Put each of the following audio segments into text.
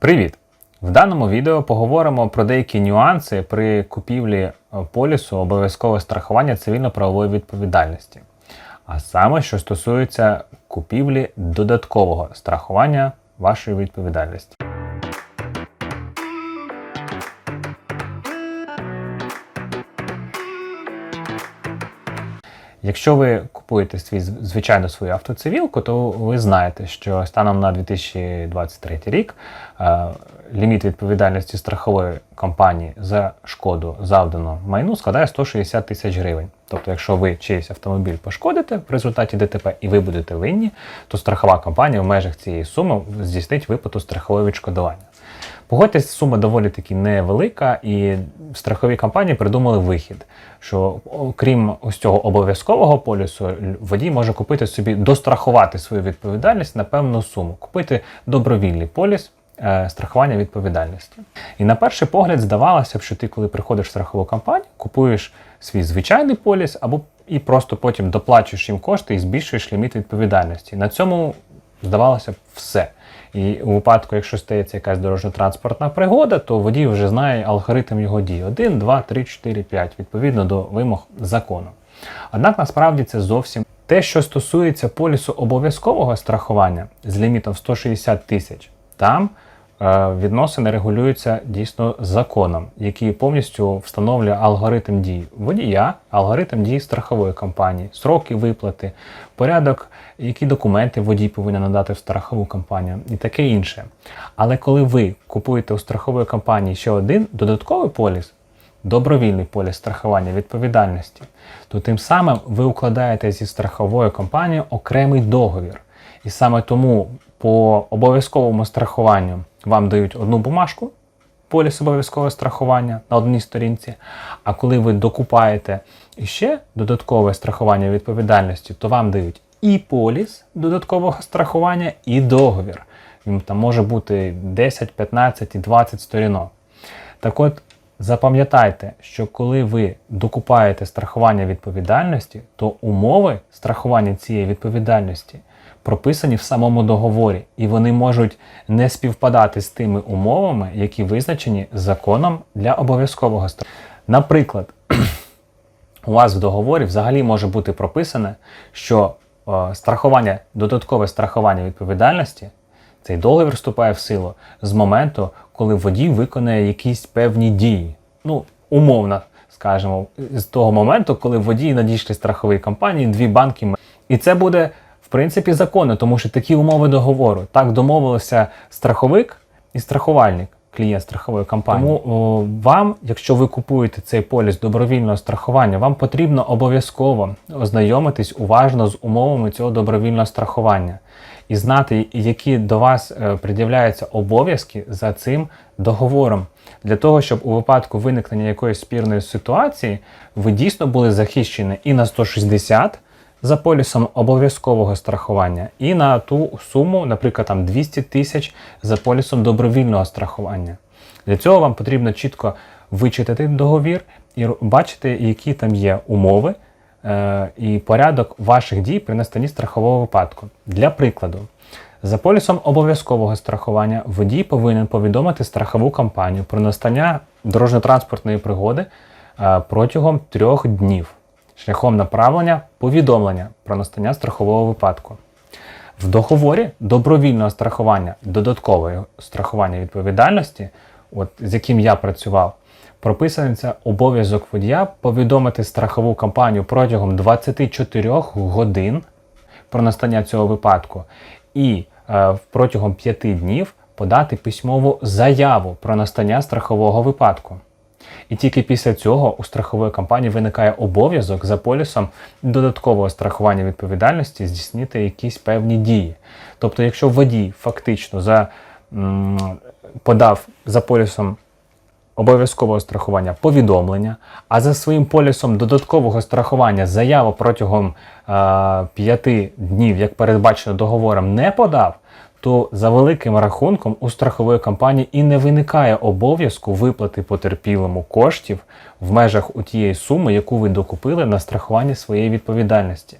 Привіт! В даному відео поговоримо про деякі нюанси при купівлі е, полісу обов'язкове страхування цивільно-правової відповідальності. А саме, що стосується купівлі додаткового страхування вашої відповідальності. Якщо ви купуєте свій звичайно свою автоцивілку, то ви знаєте, що станом на 2023 рік е, ліміт відповідальності страхової компанії за шкоду завдану майну складає 160 тисяч гривень. Тобто, якщо ви чийсь автомобіль пошкодите в результаті ДТП і ви будете винні, то страхова компанія в межах цієї суми здійснить виплату страхового відшкодування. Погодьтесь, сума доволі таки невелика, і страхові компанії придумали вихід, що окрім ось цього обов'язкового полісу, водій може купити собі, дострахувати свою відповідальність на певну суму, купити добровільний поліс. е, Страхування відповідальності. І на перший погляд здавалося б, що ти, коли приходиш в страхову компанію, купуєш свій звичайний поліс або і просто потім доплачуєш їм кошти і збільшуєш ліміт відповідальності. На цьому здавалося б все. І у випадку, якщо стається якась дорожньо-транспортна пригода, то водій вже знає алгоритм його дій: 1, 2, 3, 4, 5, відповідно до вимог закону. Однак насправді це зовсім те, що стосується полісу обов'язкового страхування з лімітом 160 тисяч, там відносини регулюються дійсно законом, який повністю встановлює алгоритм дій водія, алгоритм дій страхової компанії, сроки виплати, порядок, які документи водій повинен надати в страхову компанію і таке інше. Але коли ви купуєте у страхової компанії ще один додатковий поліс, добровільний поліс страхування відповідальності, то тим самим ви укладаєте зі страховою компанією окремий договір. І саме тому по обов'язковому страхуванню вам дають одну бумажку, поліс обов'язкове страхування на одній сторінці. А коли ви докупаєте ще додаткове страхування відповідальності, то вам дають і поліс додаткового страхування, і договір. Він там може бути 10, 15 і 20 сторінок. Так от, запам'ятайте, що коли ви докупаєте страхування відповідальності, то умови страхування цієї відповідальності прописані в самому договорі, і вони можуть не співпадати з тими умовами, які визначені законом для обов'язкового страхування. Наприклад, у вас в договорі взагалі може бути прописане, що е, страхування, додаткове страхування відповідальності, цей договір вступає в силу з моменту, коли водій виконає якісь певні дії. Ну, умовно, скажімо, з того моменту, коли водії надійшли страхової компанії, дві банки. І це буде, принципі, законно, тому що такі умови договору. Так домовилися страховик і страхувальник. Клієнт страхової компанії. Тому о, вам, якщо ви купуєте цей поліс добровільного страхування, вам потрібно обов'язково ознайомитись уважно з умовами цього добровільного страхування і знати, які до вас е, пред'являються обов'язки за цим договором, для того, щоб у випадку виникнення якоїсь спірної ситуації ви дійсно були захищені і на 160 за полісом обов'язкового страхування, і на ту суму, наприклад, там 200 тисяч за полісом добровільного страхування. Для цього вам потрібно чітко вичитати договір і бачити, які там є умови е, і порядок ваших дій при настанні страхового випадку. Для прикладу, за полісом обов'язкового страхування водій повинен повідомити страхову компанію про настання дорожньо-транспортної пригоди е, протягом трьох днів шляхом направлення повідомлення про настання страхового випадку. В договорі добровільного страхування, додаткового страхування відповідальності, от, з яким я працював, прописаний обов'язок водія повідомити страхову компанію протягом 24 годин про настання цього випадку і е, протягом 5 днів подати письмову заяву про настання страхового випадку. І тільки після цього у страхової компанії виникає обов'язок за полісом додаткового страхування відповідальності здійснити якісь певні дії. Тобто, якщо водій фактично за, м, подав за полісом обов'язкового страхування повідомлення, а за своїм полісом додаткового страхування заяву протягом е, 5 днів, як передбачено договором, не подав, то за великим рахунком у страхової компанії і не виникає обов'язку виплати потерпілому коштів в межах у тієї суми, яку ви докупили на страхування своєї відповідальності.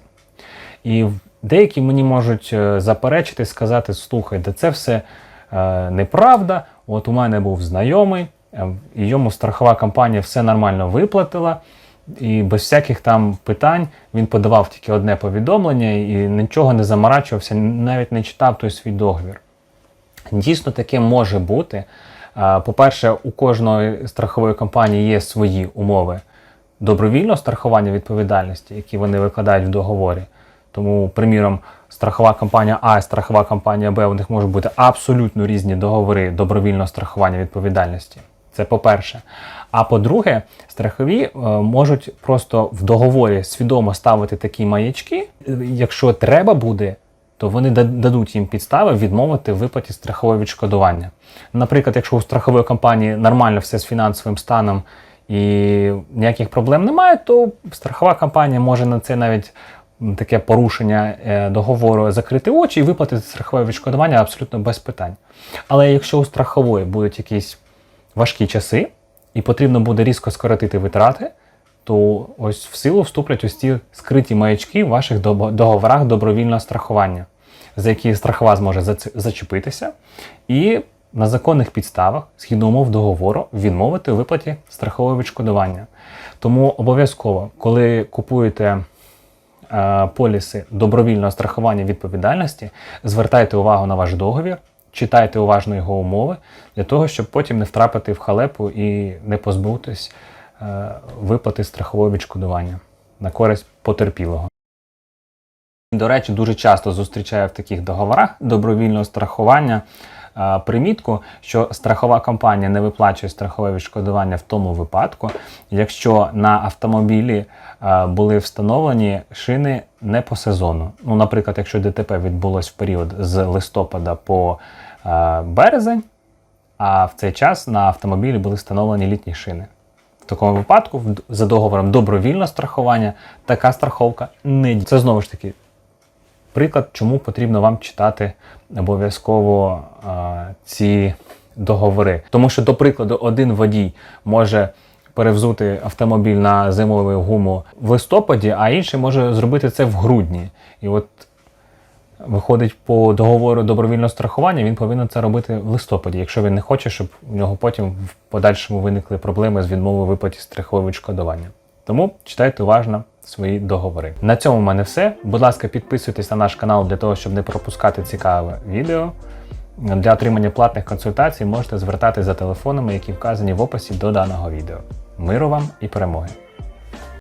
І деякі мені можуть е, заперечити, сказати, слухай, да це все е, неправда. От у мене був знайомий, е, йому страхова компанія все нормально виплатила. І без всяких там питань він подавав тільки одне повідомлення і нічого не заморачувався, навіть не читав той свій договір. Дійсно, таке може бути. По-перше, у кожної страхової компанії є свої умови добровільного страхування відповідальності, які вони викладають в договорі. Тому, приміром, страхова компанія А і страхова компанія Б, у них можуть бути абсолютно різні договори добровільного страхування відповідальності. Це по-перше. А по-друге, страхові е, можуть просто в договорі свідомо ставити такі маячки. Якщо треба буде, то вони дадуть їм підстави відмовити в виплаті страхового відшкодування. Наприклад, якщо у страхової компанії нормально все з фінансовим станом і ніяких проблем немає, то страхова компанія може на це навіть таке порушення е, договору закрити очі і виплатити страхове відшкодування абсолютно без питань. Але якщо у страхової будуть якісь важкі часи, і потрібно буде різко скоротити витрати, то ось в силу вступлять ось ці скриті маячки в ваших договорах добровільного страхування, за які страхова зможе зачепитися, і на законних підставах, згідно умов договору, відмовити у виплаті страхового відшкодування. Тому обов'язково, коли купуєте е, поліси добровільного страхування відповідальності, звертайте увагу на ваш договір, читайте уважно його умови, для того, щоб потім не втрапити в халепу і не позбутись е, виплати страхового відшкодування на користь потерпілого. До речі, дуже часто зустрічаю в таких договорах добровільного страхування примітку, що страхова компанія не виплачує страхове відшкодування в тому випадку, якщо на автомобілі е, були встановлені шини не по сезону. Ну, наприклад, якщо ДТП відбулось в період з листопада по е, березень, а в цей час на автомобілі були встановлені літні шини. В такому випадку, за договором добровільного страхування, така страховка не діє. Це знову ж таки приклад, чому потрібно вам читати обов'язково а, ці договори. Тому що, до прикладу, один водій може перевзути автомобіль на зимову гуму в листопаді, а інший може зробити це в грудні. І от виходить по договору добровільного страхування, він повинен це робити в листопаді, якщо він не хоче, щоб у нього потім в подальшому виникли проблеми з відмовою виплаті страхового відшкодування. Тому читайте уважно свої договори. На цьому в мене все. Будь ласка, підписуйтесь на наш канал для того, щоб не пропускати цікаве відео. Для отримання платних консультацій можете звертатись за телефонами, які вказані в описі до даного відео. Миру вам і перемоги!